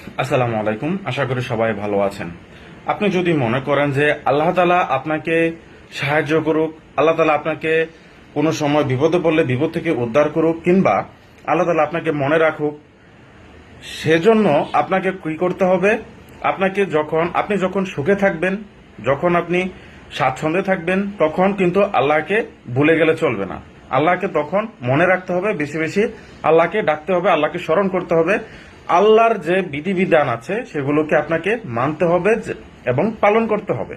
আসসালামু আলাইকুম, আশা করি সবাই ভালো আছেন। আপনি যদি মনে করেন যে আল্লাহ তালা আপনাকে সাহায্য করুক, আল্লাহ তালা আপনাকে কোনো সময় বিপদে পড়লে, বিপদ থেকে উদ্ধার করুক, কিংবা আল্লাহ তালা আপনাকে মনে রাখুক, সেজন্য আপনাকে কি করতে হবে? আপনাকে যখন, আপনি যখন সুখে থাকবেন, যখন আপনি স্বাচ্ছন্দ্যে থাকবেন, তখন কিন্তু আল্লাহকে ভুলে গেলে চলবে না। আল্লাহকে তখন মনে রাখতে হবে, বেশি বেশি আল্লাহকে ডাকতে হবে, আল্লাহকে স্মরণ করতে হবে আল্লাহর যে বিধিবিধান আছে, সেগুলোকে আপনাকে মানতে হবে এবং পালন করতে হবে।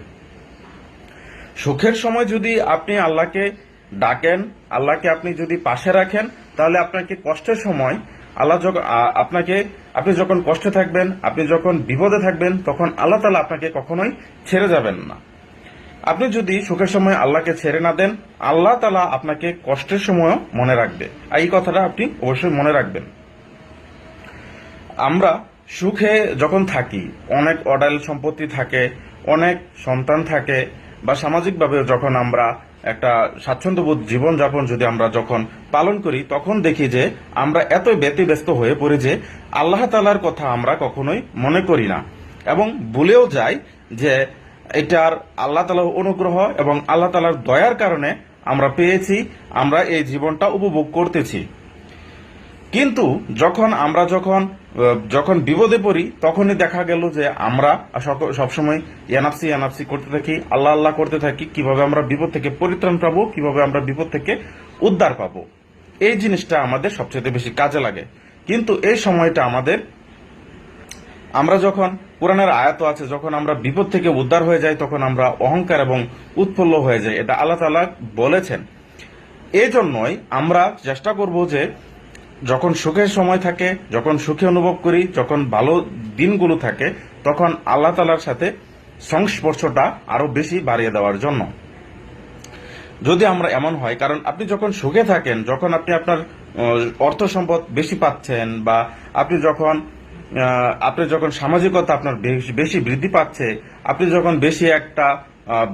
সুখের সময় যদি আপনি আল্লাহকে ডাকেন, আল্লাহকে আপনি যদি পাশে রাখেন, তাহলে আপনাকে কষ্টের সময় আল্লাহ যখন আপনাকে আপনি যখন কষ্টে থাকবেন, আপনি যখন বিপদে থাকবেন, তখন আল্লাহ তালা আপনাকে কখনোই ছেড়ে যাবেন না। আপনি যদি সুখের সময় আল্লাহকে ছেড়ে না দেন, আল্লাহ তালা আপনাকে কষ্টের সময়ও মনে রাখবে। এই কথাটা আপনি অবশ্যই মনে রাখবেন। আমরা সুখে যখন থাকি, অনেক অডাল সম্পত্তি থাকে, অনেক সন্তান থাকে, বা সামাজিকভাবে যখন আমরা একটা স্বাচ্ছন্দ্যবোধ জীবনযাপন যদি আমরা যখন পালন করি, তখন দেখি যে আমরা এত ব্যতিব্যস্ত হয়ে পড়ি যে আল্লাহ তালার কথা আমরা কখনোই মনে করি না। এবং ভুলেও যাই যে এটার আল্লাহ তালার অনুগ্রহ এবং আল্লাহ তালার দয়ার কারণে আমরা পেয়েছি, আমরা এই জীবনটা উপভোগ করতেছি। কিন্তু যখন আমরা যখন যখন বিপদে পড়ি, তখনই দেখা গেল যে আমরা সবসময় এনাফসি এনাফসি করতে থাকি, আল্লাহ আল্লাহ করতে থাকি, কীভাবে আমরা বিপদ থেকে পরিত্রাণ পাবো, কীভাবে আমরা বিপদ থেকে উদ্ধার পাবো। এই জিনিসটা আমাদের সবচেয়ে বেশি কাজে লাগে। কিন্তু এই সময়টা আমাদের, আমরা যখন, কোরআনের আয়াত আছে, যখন আমরা বিপদ থেকে উদ্ধার হয়ে যাই, তখন আমরা অহংকার এবং উৎফুল্ল হয়ে যাই। এটা আল্লাহ তালা বলেছেন। এজন্যই আমরা চেষ্টা করব যে যখন সুখের সময় থাকে, যখন সুখে অনুভব করি, যখন ভালো দিনগুলো থাকে, তখন আল্লাহ তালার সাথে সংস্পর্শটা আরও বেশি বাড়িয়ে দেওয়ার জন্য। যদি আমরা এমন হয়, কারণ আপনি যখন সুখে থাকেন, যখন আপনি আপনার অর্থ সম্পদ বেশি পাচ্ছেন বা আপনি যখন আপনি যখন সামাজিকতা আপনার বেশ- বৃদ্ধি পাচ্ছে, আপনি যখন বেশি একটা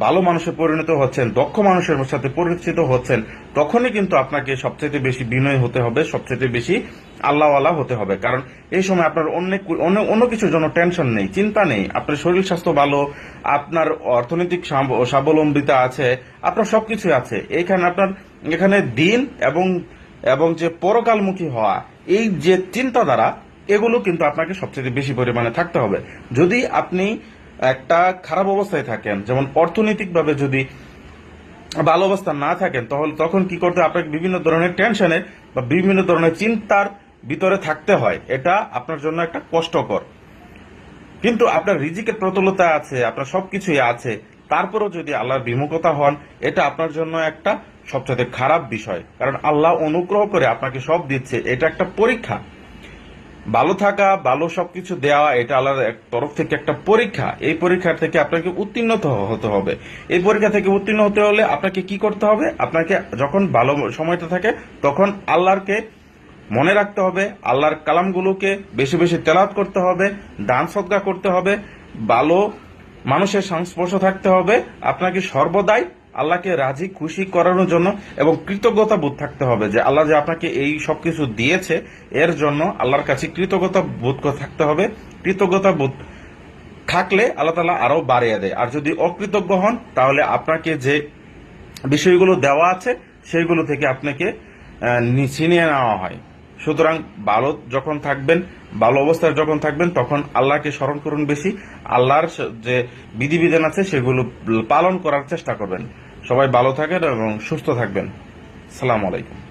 ভালো মানুষে পরিণত হচ্ছেন, দক্ষ মানুষের সাথে পরিচিত হচ্ছেন, তখনই কিন্তু আপনাকে সবচেয়ে বেশি বিনয় হতে হবে সবচেয়ে বেশি আল্লাহওয়ালা হতে হবে। কারণ এই সময় আপনার অন্য অন্য কিছুর জন্য টেনশন নেই, চিন্তা নেই। আপনার শরীর স্বাস্থ্য ভালো, আপনার অর্থনৈতিক স্বাবলম্বিতা আছে, আপনার সবকিছু আছে। এখানে আপনার, এখানে দিন এবং এবং যে পরকালমুখী হওয়া, এই যে চিন্তাধারা, এগুলো কিন্তু আপনাকে সবচেয়ে বেশি পরিমাণে থাকতে হবে। যদি আপনি একটা খারাপ অবস্থায় থাকেন। যেমন অর্থনৈতিকভাবে যদি ভালো অবস্থা না থাকেন, তাহলে তখন কি করতে? আপনাকে বিভিন্ন ধরনের টেনশনে বা বিভিন্ন ধরনের চিন্তার ভিতরে থাকতে হয়। এটা আপনার জন্য একটা কষ্টকর। কিন্তু আপনার রিজিকের প্রতুলতা আছে, আপনার সবকিছুই আছে, তারপরেও যদি আল্লাহর বিমুখতা হন, এটা আপনার জন্য একটা সবচেয়ে খারাপ বিষয়। কারণ আল্লাহ অনুগ্রহ করে আপনাকে সব দিচ্ছে। এটা একটা পরীক্ষা। ভালো থাকা, ভালো সবকিছু দেওয়া, এটা আল্লাহর এক তরফ থেকে একটা পরীক্ষা। এই পরীক্ষা থেকে আপনাকে উত্তীর্ণ হতে হবে। এই পরীক্ষা থেকে উত্তীর্ণ হতে হলে আপনাকে কি করতে হবে? আপনাকে যখন ভালো সময়টা থাকে, তখন আল্লাহরকে মনে রাখতে হবে, আল্লাহর কালামগুলোকে বেশি বেশি তেলাওয়াত করতে হবে, দান সদকা করতে হবে, ভালো মানুষের সংস্পর্শ থাকতে হবে, আপনাকে সর্বদাই আল্লাহকে রাজি, খুশি করানোর জন্য এবং কৃতজ্ঞতা বোধ থাকতে হবে যে আল্লাহ যে আপনাকে এই সবকিছু দিয়েছে, এর জন্য আল্লাহর কাছে কৃতজ্ঞতা বোধ থাকতে হবে। কৃতজ্ঞতা বোধ থাকলে আল্লাহ তালা আরও বাড়িয়ে দেয়। আর যদি অকৃতজ্ঞ হন, তাহলে আপনাকে যে বিষয়গুলো দেওয়া আছে, সেইগুলো থেকে আপনাকে ছিনিয়ে নেওয়া হয়। সুতরাং ভালো যখন থাকবেন, ভালো অবস্থায় যখন থাকবেন, তখন আল্লাহকে স্মরণ করুন বেশি। আল্লাহর যে বিধিবিধান আছে, সেগুলো পালন করার চেষ্টা করবেন। সবাই ভালো থাকেন এবং সুস্থ থাকবেন। সালাম আলাইকুম।